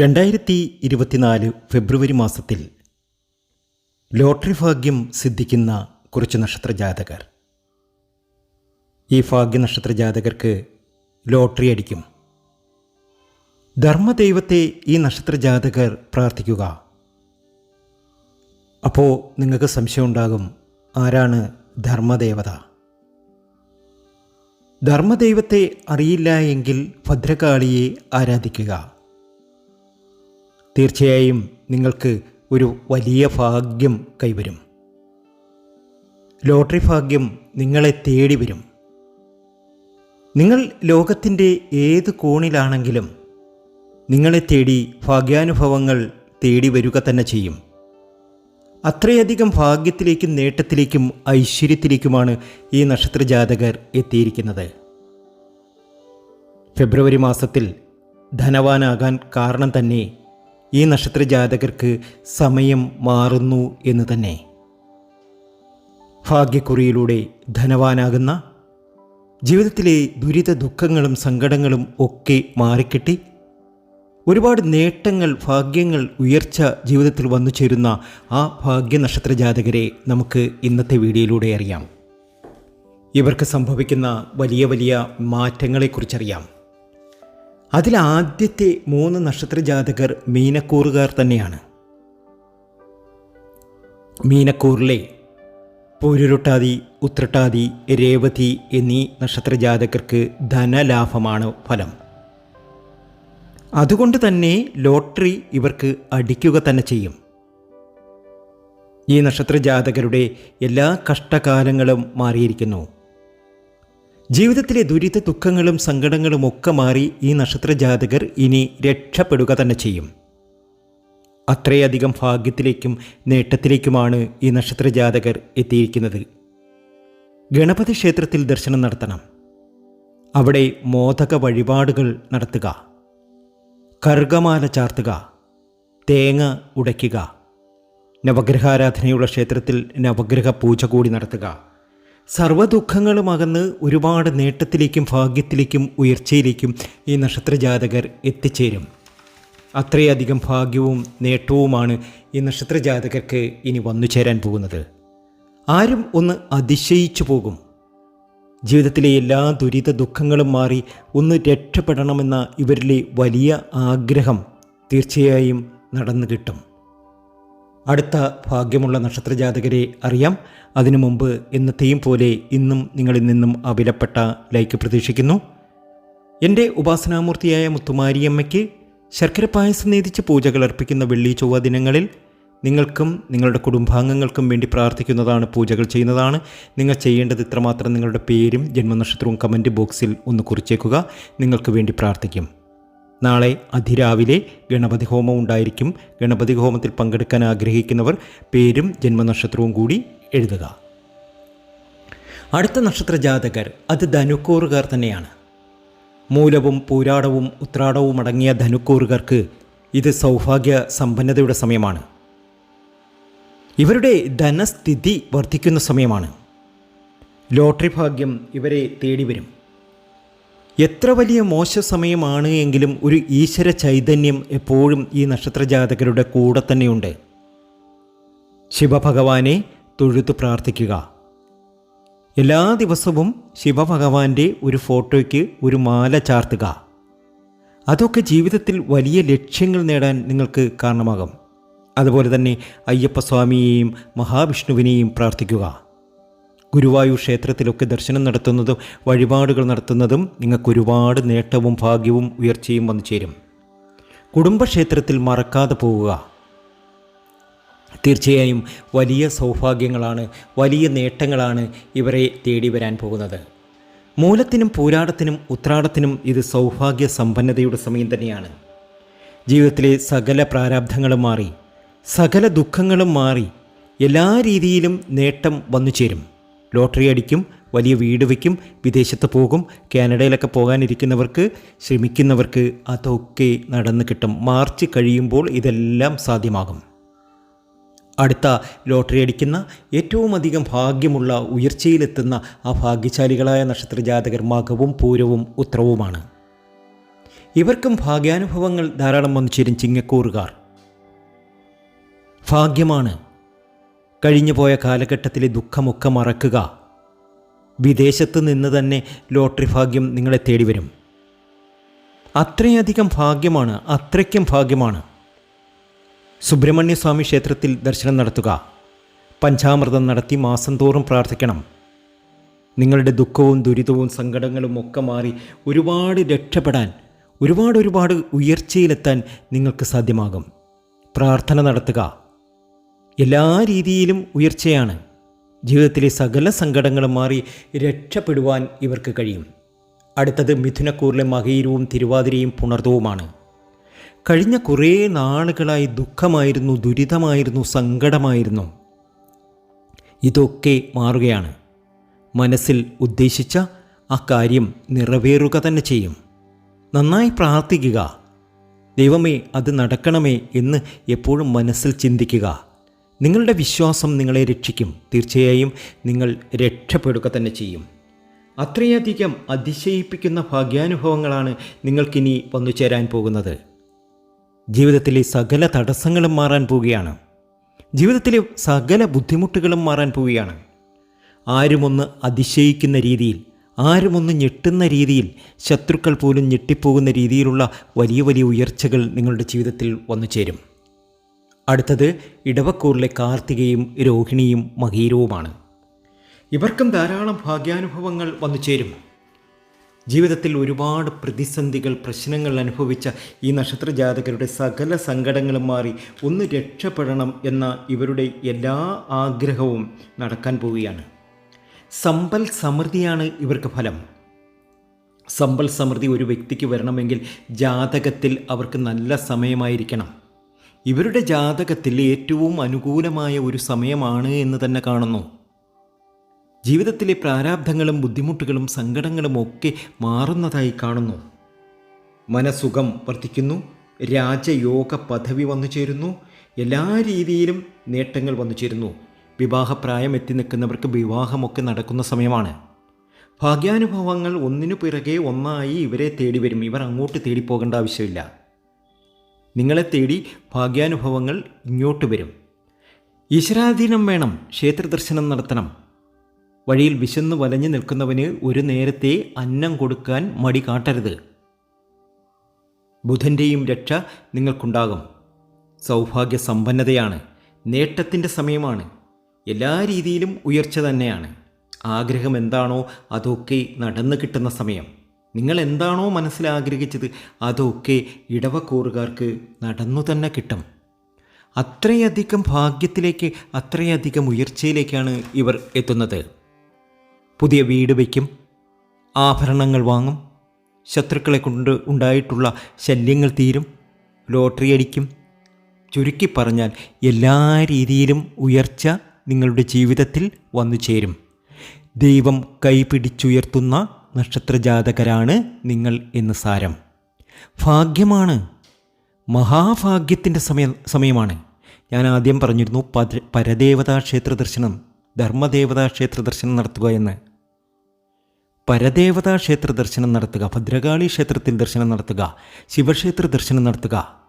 രണ്ടായിരത്തി ഇരുപത്തിനാല് ഫെബ്രുവരി മാസത്തിൽ ലോട്ടറി ഭാഗ്യം സിദ്ധിക്കുന്ന കുറച്ച് നക്ഷത്ര ജാതകർ. ഈ ഭാഗ്യ നക്ഷത്ര ജാതകർക്ക് ലോട്ടറി അടിക്കും. ധർമ്മദൈവത്തെ ഈ നക്ഷത്ര ജാതകർ പ്രാർത്ഥിക്കുക. അപ്പോൾ നിങ്ങൾക്ക് സംശയമുണ്ടാകും ആരാണ് ധർമ്മദേവത? ധർമ്മദൈവത്തെ അറിയില്ല എങ്കിൽ ഭദ്രകാളിയെ ആരാധിക്കുക? തീർച്ചയായും നിങ്ങൾക്ക് ഒരു വലിയ ഭാഗ്യം കൈവരും. ലോട്ടറി ഭാഗ്യം നിങ്ങളെ തേടി വരും. നിങ്ങൾ ലോകത്തിന്റെ ഏത് കോണിലാണെങ്കിലും നിങ്ങളെ തേടി ഭാഗ്യാനുഭവങ്ങൾ തേടി വരിക തന്നെ ചെയ്യും. അത്രയധികം ഭാഗ്യത്തിലേക്കും നേട്ടത്തിലേക്കും ഐശ്വര്യത്തിലേക്കുമാണ് ഈ നക്ഷത്ര ജാതകർ എത്തിയിരിക്കുന്നത്. ഫെബ്രുവരി മാസത്തിൽ ധനവാനാകാൻ കാരണം തന്നെ ഈ നക്ഷത്ര ജാതകർക്ക് സമയം മാറുന്നു എന്ന് തന്നെ. ഭാഗ്യക്കുറിയിലൂടെ ധനവാനാകുന്ന ജീവിതത്തിലെ ദുരിത ദുഃഖങ്ങളും സങ്കടങ്ങളും ഒക്കെ മാറിക്കിട്ടി ഒരുപാട് നേട്ടങ്ങൾ ഭാഗ്യങ്ങൾ ഉയർച്ച ജീവിതത്തിൽ വന്നു ചേരുന്ന ആ ഭാഗ്യ നക്ഷത്ര ജാതകരെ നമുക്ക് ഇന്നത്തെ വീഡിയോയിലൂടെ അറിയാം. ഇവർക്ക് സംഭവിക്കുന്ന വലിയ വലിയ മാറ്റങ്ങളെക്കുറിച്ചറിയാം. അതിൽ ആദ്യത്തെ മൂന്ന് നക്ഷത്ര ജാതകർ മീനക്കൂറുകാർ തന്നെയാണ്. മീനക്കൂറിലെ പൂരുരുട്ടാതി ഉത്രട്ടാതി രേവതി എന്നീ നക്ഷത്ര ജാതകർക്ക് ധനലാഭമാണ് ഫലം. അതുകൊണ്ട് തന്നെ ലോട്ടറി ഇവർക്ക് അടിക്കുക തന്നെ ചെയ്യും. ഈ നക്ഷത്ര ജാതകരുടെ എല്ലാ കഷ്ടകാലങ്ങളും മാറിയിരിക്കുന്നു. ജീവിതത്തിലെ ദുരിത ദുഃഖങ്ങളും സങ്കടങ്ങളും ഒക്കെ മാറി ഈ നക്ഷത്ര ജാതകർ ഇനി രക്ഷപ്പെടുക തന്നെ ചെയ്യും. അത്രയധികം ഭാഗ്യത്തിലേക്കും നേട്ടത്തിലേക്കുമാണ് ഈ നക്ഷത്ര ജാതകർ എത്തിയിരിക്കുന്നത്. ഗണപതി ക്ഷേത്രത്തിൽ ദർശനം നടത്തണം. അവിടെ മോദക വഴിപാടുകൾ നടത്തുക. കർഗമാല ചാർത്തുക. തേങ്ങ ഉടയ്ക്കുക. നവഗ്രഹാരാധനയുള്ള ക്ഷേത്രത്തിൽ നവഗ്രഹ പൂജ കൂടി നടത്തുക. സർവദുഃഖങ്ങളും അകന്ന് ഒരുപാട് നേട്ടത്തിലേക്കും ഭാഗ്യത്തിലേക്കും ഉയർച്ചയിലേക്കും ഈ നക്ഷത്ര ജാതകർ എത്തിച്ചേരും. അത്രയധികം ഭാഗ്യവും നേട്ടവുമാണ് ഈ നക്ഷത്രജാതകർക്ക് ഇനി വന്നു ചേരാൻ പോകുന്നത്. ആരും ഒന്ന് അതിശയിച്ചു പോകും. ജീവിതത്തിലെ എല്ലാ ദുരിത ദുഃഖങ്ങളും മാറി ഒന്ന് രക്ഷപ്പെടണമെന്ന ഇവരിലെ വലിയ ആഗ്രഹം തീർച്ചയായും നടന്നു കിട്ടും അടുത്ത ഭാഗ്യമുള്ള നക്ഷത്രജാതകരെ അറിയാം. അതിനു മുമ്പ് എന്നത്തെയും പോലെ ഇന്നും നിങ്ങളിൽ നിന്നും അവിലപ്പെട്ട ലൈക്ക് പ്രതീക്ഷിക്കുന്നു. എന്റെ ഉപാസനാമൂർത്തിയായ മുത്തുമാരിയമ്മയ്ക്ക് ശർക്കര പായസം നേതിച്ച് പൂജകൾ അർപ്പിക്കുന്ന വെള്ളി ചൊവ്വ ദിനങ്ങളിൽ നിങ്ങൾക്കും നിങ്ങളുടെ കുടുംബാംഗങ്ങൾക്കും വേണ്ടി പ്രാർത്ഥിക്കുന്നതാണ് പൂജകൾ ചെയ്യുന്നതാണ്. നിങ്ങൾ ചെയ്യേണ്ടത് ഇത്രമാത്രം നിങ്ങളുടെ പേരും ജന്മനക്ഷത്രവും കമന്റ് ബോക്സിൽ ഒന്ന് കുറിച്ചേക്കുക. നിങ്ങൾക്ക് വേണ്ടി പ്രാർത്ഥിക്കും. നാളെ അതിരാവിലെ ഗണപതി ഹോമം ഉണ്ടായിരിക്കും. ഗണപതി ഹോമത്തിൽ പങ്കെടുക്കാൻ ആഗ്രഹിക്കുന്നവർ പേരും ജന്മനക്ഷത്രവും കൂടി എഴുതുക. അടുത്ത നക്ഷത്ര ജാതകർ അത് ധനുക്കൂറുകാർ തന്നെയാണ്. മൂലവും പൂരാടവും ഉത്രാടവും അടങ്ങിയ ധനുക്കൂറുകാർക്ക് ഇത് സൗഭാഗ്യ സമ്പന്നതയുടെ സമയമാണ്. ഇവരുടെ ധനസ്ഥിതി വർദ്ധിക്കുന്ന സമയമാണ്. ലോട്ടറി ഭാഗ്യം ഇവരെ തേടി വരും എത്ര വലിയ മോശ സമയമാണ് എങ്കിലും ഒരു ഈശ്വര ചൈതന്യം എപ്പോഴും ഈ നക്ഷത്ര ജാതകരുടെ കൂടെ തന്നെയുണ്ട്. ശിവഭഗവാനെ തൊഴുത്ത് പ്രാർത്ഥിക്കുക. എല്ലാ ദിവസവും ശിവഭഗവാന്റെ ഒരു ഫോട്ടോയ്ക്ക് ഒരു മാല ചാർത്തുക. അതൊക്കെ ജീവിതത്തിൽ വലിയ ലക്ഷ്യങ്ങൾ നേടാൻ നിങ്ങൾക്ക് കാരണമാകും. അതുപോലെ തന്നെ അയ്യപ്പസ്വാമിയെയും മഹാവിഷ്ണുവിനെയും പ്രാർത്ഥിക്കുക. ഗുരുവായൂർ ക്ഷേത്രത്തിലൊക്കെ ദർശനം നടത്തുന്നതും വഴിപാടുകൾ നടത്തുന്നതും നിങ്ങൾക്ക് ഒരുപാട് നേട്ടവും ഭാഗ്യവും ഉയർച്ചയും വന്നു ചേരും. കുടുംബക്ഷേത്രത്തിൽ മറക്കാതെ പോവുക. തീർച്ചയായും വലിയ സൗഭാഗ്യങ്ങളാണ് വലിയ നേട്ടങ്ങളാണ് ഇവരെ തേടി വരാൻ പോകുന്നത്. മൂലത്തിനും പൂരാടത്തിനും ഉത്രാടത്തിനും ഇത് സൗഭാഗ്യ സമ്പന്നതയുടെ സമയം തന്നെയാണ്. ജീവിതത്തിലെ സകല പ്രാരാബ്ധങ്ങളും മാറി സകല ദുഃഖങ്ങളും മാറി എല്ലാ രീതിയിലും നേട്ടം വന്നു ചേരും. ലോട്ടറി അടിക്കും വലിയ വീട് വയ്ക്കും വിദേശത്ത് പോകും കാനഡയിലൊക്കെ പോകാനിരിക്കുന്നവർക്ക് ശ്രമിക്കുന്നവർക്ക് അതൊക്കെ നടന്നു കിട്ടും. മാർച്ച് കഴിയുമ്പോൾ ഇതെല്ലാം സാധ്യമാകും. അടുത്ത ലോട്ടറി അടിക്കുന്ന ഏറ്റവും അധികം ഭാഗ്യമുള്ള ഉയർച്ചയിലെത്തുന്ന ആ ഭാഗ്യശാലികളായ നക്ഷത്ര ജാതകർ മകവും പൂരവും ഉത്രവുമാണ്. ഇവർക്കും ഭാഗ്യാനുഭവങ്ങൾ ധാരാളം വന്നു ചേരും ചിങ്ങക്കൂറുകാർ. ഭാഗ്യമാണ് കഴിഞ്ഞുപോയ കാലഘട്ടത്തിലെ ദുഃഖമൊക്കെ മറക്കുക. വിദേശത്ത് നിന്ന് തന്നെ ലോട്ടറി ഭാഗ്യം നിങ്ങളെ തേടി വരും അത്രയധികം ഭാഗ്യമാണ് അത്രയ്ക്കും ഭാഗ്യമാണ്. സുബ്രഹ്മണ്യസ്വാമി ക്ഷേത്രത്തിൽ ദർശനം നടത്തുക. പഞ്ചാമൃതം നടത്തി മാസം തോറും പ്രാർത്ഥിക്കണം. നിങ്ങളുടെ ദുഃഖവും ദുരിതവും സങ്കടങ്ങളും ഒക്കെ മാറി ഒരുപാട് രക്ഷപ്പെടാൻ ഒരുപാട് ഒരുപാട് ഉയർച്ചയിലെത്താൻ നിങ്ങൾക്ക് സാധ്യമാകും. പ്രാർത്ഥന നടത്തുക. എല്ലാ രീതിയിലും ഉയർച്ചയാണ്. ജീവിതത്തിലെ സകല സങ്കടങ്ങളും മാറി രക്ഷപ്പെടുവാൻ ഇവർക്ക് കഴിയും. അടുത്തത് മിഥുനക്കൂറിലെ മകയിരവും തിരുവാതിരയും പുണർത്തവുമാണ് കഴിഞ്ഞ കുറേ നാളുകളായി ദുഃഖമായിരുന്നു ദുരിതമായിരുന്നു സങ്കടമായിരുന്നു. ഇതൊക്കെ മാറുകയാണ്. മനസ്സിൽ ഉദ്ദേശിച്ച ആ കാര്യം നിറവേറുക തന്നെ ചെയ്യും. നന്നായി പ്രാർത്ഥിക്കുക. ദൈവമേ അത് നടക്കണമേ എന്ന് എപ്പോഴും മനസ്സിൽ ചിന്തിക്കുക. നിങ്ങളുടെ വിശ്വാസം നിങ്ങളെ രക്ഷിക്കും. തീർച്ചയായും നിങ്ങൾ രക്ഷപ്പെടുക തന്നെ ചെയ്യും. അത്രയധികം അതിശയിപ്പിക്കുന്ന ഭാഗ്യാനുഭവങ്ങളാണ് നിങ്ങൾക്കിനി വന്നു ചേരാൻ പോകുന്നത്. ജീവിതത്തിലെ സകല തടസ്സങ്ങളും മാറാൻ പോവുകയാണ്. ജീവിതത്തിലെ സകല ബുദ്ധിമുട്ടുകളും മാറാൻ പോവുകയാണ്. ആരുമൊന്ന് അതിശയിക്കുന്ന രീതിയിൽ ആരുമൊന്ന് ഞെട്ടുന്ന രീതിയിൽ ശത്രുക്കൾ പോലും ഞെട്ടിപ്പോകുന്ന രീതിയിലുള്ള വലിയ വലിയ ഉയർച്ചകൾ നിങ്ങളുടെ ജീവിതത്തിൽ വന്നു ചേരും. അടുത്തത് ഇടവക്കൂറിലെ കാർത്തികയും രോഹിണിയും മഹീരവുമാണ്. ഇവർക്കും ധാരാളം ഭാഗ്യാനുഭവങ്ങൾ വന്നു ചേരും. ജീവിതത്തിൽ ഒരുപാട് പ്രതിസന്ധികൾ പ്രശ്നങ്ങൾ അനുഭവിച്ച ഈ നക്ഷത്ര ജാതകരുടെ സകല സങ്കടങ്ങളും മാറി ഒന്ന് രക്ഷപ്പെടണം എന്ന ഇവരുടെ എല്ലാ ആഗ്രഹവും നടക്കാൻ പോവുകയാണ്. സമ്പൽ സമൃദ്ധിയാണ് ഇവർക്ക് ഫലം. സമ്പൽ സമൃദ്ധി ഒരു വ്യക്തിക്ക് വരണമെങ്കിൽ ജാതകത്തിൽ അവർക്ക് നല്ല സമയമായിരിക്കണം. ഇവരുടെ ജാതകത്തിൽ ഏറ്റവും അനുകൂലമായ ഒരു സമയമാണ് എന്ന് തന്നെ കാണുന്നു. ജീവിതത്തിലെ പ്രാരാബ്ധങ്ങളും ബുദ്ധിമുട്ടുകളും സങ്കടങ്ങളും ഒക്കെ മാറുന്നതായി കാണുന്നു. മനസുഖം വർദ്ധിക്കുന്നു രാജയോഗ പദവി വന്നു ചേരുന്നു എല്ലാ രീതിയിലും നേട്ടങ്ങൾ വന്നു ചേരുന്നു. വിവാഹപ്രായം എത്തി നിൽക്കുന്നവർക്ക് വിവാഹമൊക്കെ നടക്കുന്ന സമയമാണ്. ഭാഗ്യാനുഭവങ്ങൾ ഒന്നിനു പിറകെ ഒന്നായി ഇവരെ തേടി വരും ഇവർ അങ്ങോട്ട് തേടിപ്പോകേണ്ട ആവശ്യമില്ല. നിങ്ങളെ തേടി ഭാഗ്യാനുഭവങ്ങൾ ഇങ്ങോട്ട് വരും. ഈശ്വരാധീനം വേണം ക്ഷേത്രദർശനം നടത്തണം. വഴിയിൽ വിശന്ന് വലഞ്ഞു നിൽക്കുന്നവന് ഒരു നേരത്തെ അന്നം കൊടുക്കാൻ മടി കാട്ടരുത്. ബുധന്റെയും രക്ഷ നിങ്ങൾക്കുണ്ടാകും. സൗഭാഗ്യ സമ്പന്നതയാണ് നേട്ടത്തിന്റെ സമയമാണ്. എല്ലാ രീതിയിലും ഉയർച്ച തന്നെയാണ്. ആഗ്രഹം എന്താണോ അതൊക്കെ നടന്നു കിട്ടുന്ന സമയം. നിങ്ങൾ എന്താണോ മനസ്സിൽ ആഗ്രഹിച്ചത് അതൊക്കെ ഇടവക്കൂറുകാർക്ക് നടന്നു തന്നെ കിട്ടും. അത്രയധികം ഭാഗ്യത്തിലേക്ക് അത്രയധികം ഉയർച്ചയിലേക്കാണ് ഇവർ എത്തുന്നത്. പുതിയ വീട് വയ്ക്കും ആഭരണങ്ങൾ വാങ്ങും ശത്രുക്കളെ കൊണ്ട് ഉണ്ടായിട്ടുള്ള ശല്യങ്ങൾ തീരും ലോട്ടറി അടിക്കും. ചുരുക്കി പറഞ്ഞാൽ എല്ലാ രീതിയിലും ഉയർച്ച നിങ്ങളുടെ ജീവിതത്തിൽ വന്നു ചേരും. ദൈവം കൈപിടിച്ചുയർത്തുന്ന നക്ഷത്രജാതകരാണ് നിങ്ങൾ എന്ന് സാരം. ഭാഗ്യമാണ്. മഹാഭാഗ്യത്തിന്റെ സമയ സമയമാണ്. ഞാൻ ആദ്യം പറഞ്ഞിരുന്നു പര പരദേവതാ ക്ഷേത്ര ദർശനം ധർമ്മദേവതാ ക്ഷേത്ര ദർശനം നടത്തുക എന്ന്. പരദേവതാ ക്ഷേത്ര ദർശനം നടത്തുക ഭദ്രകാളി ക്ഷേത്രത്തിൽ ദർശനം നടത്തുക ശിവക്ഷേത്ര ദർശനം നടത്തുക.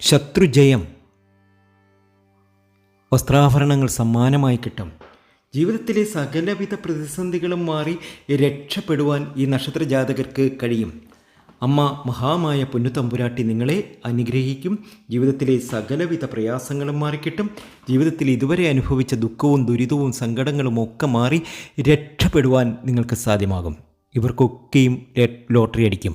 ശത്രുജയം. വസ്ത്രാഭരണങ്ങൾ സമ്മാനമായി കിട്ടും. ജീവിതത്തിലെ സകലവിധ പ്രതിസന്ധികളും മാറി രക്ഷപ്പെടുവാൻ ഈ നക്ഷത്ര ജാതകർക്ക് കഴിയും. അമ്മ മഹാമായ പൊന്നുതമ്പുരാട്ടി നിങ്ങളെ അനുഗ്രഹിക്കും. ജീവിതത്തിലെ സകലവിധ പ്രയാസങ്ങളും മാറിക്കിട്ടും. ജീവിതത്തിൽ ഇതുവരെ അനുഭവിച്ച ദുഃഖവും ദുരിതവും സങ്കടങ്ങളും ഒക്കെ മാറി രക്ഷപ്പെടുവാൻ നിങ്ങൾക്ക് സാധ്യമാകും. ഇവർക്കൊക്കെയും ലോട്ടറി അടിക്കും.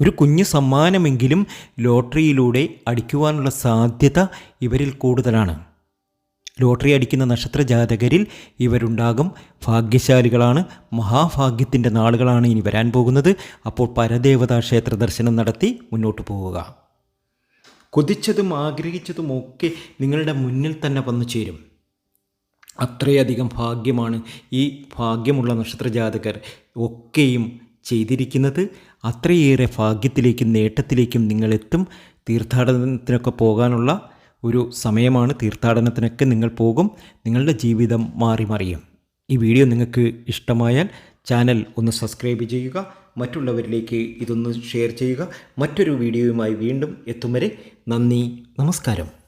ഒരു കുഞ്ഞു സമ്മാനമെങ്കിലും ലോട്ടറിയിലൂടെ അടിക്കുവാനുള്ള സാധ്യത ഇവരിൽ കൂടുതലാണ്. ലോട്ടറി അടിക്കുന്ന നക്ഷത്ര ജാതകരിൽ ഇവരുണ്ടാകും. ഭാഗ്യശാലികളാണ്. മഹാഭാഗ്യത്തിന്റെ നാളുകളാണ് ഇനി വരാൻ പോകുന്നത്. അപ്പോൾ പരദേവതാ ക്ഷേത്ര ദർശനം നടത്തി മുന്നോട്ട് പോവുക. കൊതിച്ചതും ആഗ്രഹിച്ചതും ഒക്കെ നിങ്ങളുടെ മുന്നിൽ തന്നെ വന്നു ചേരും. അത്രയധികം ഭാഗ്യമാണ് ഈ ഭാഗ്യമുള്ള നക്ഷത്ര ജാതകർ ഒക്കെയും ചെയ്തിരിക്കുന്നത്. അത്രയേറെ ഭാഗ്യത്തിലേക്കും നേട്ടത്തിലേക്കും നിങ്ങളെത്തും. തീർത്ഥാടനത്തിനൊക്കെ പോകാനുള്ള ഒരു സമയമാണ് തീർത്ഥാടനത്തിനൊക്കെ നിങ്ങൾ പോകും. നിങ്ങളുടെ ജീവിതം മാറി മറിയും. ഈ വീഡിയോ നിങ്ങൾക്ക് ഇഷ്ടമായാൽ ചാനൽ ഒന്ന് സബ്സ്ക്രൈബ് ചെയ്യുക. മറ്റുള്ളവരിലേക്ക് ഇതൊന്ന് ഷെയർ ചെയ്യുക. മറ്റൊരു വീഡിയോയുമായി വീണ്ടും എത്തും വരെ നന്ദി നമസ്കാരം.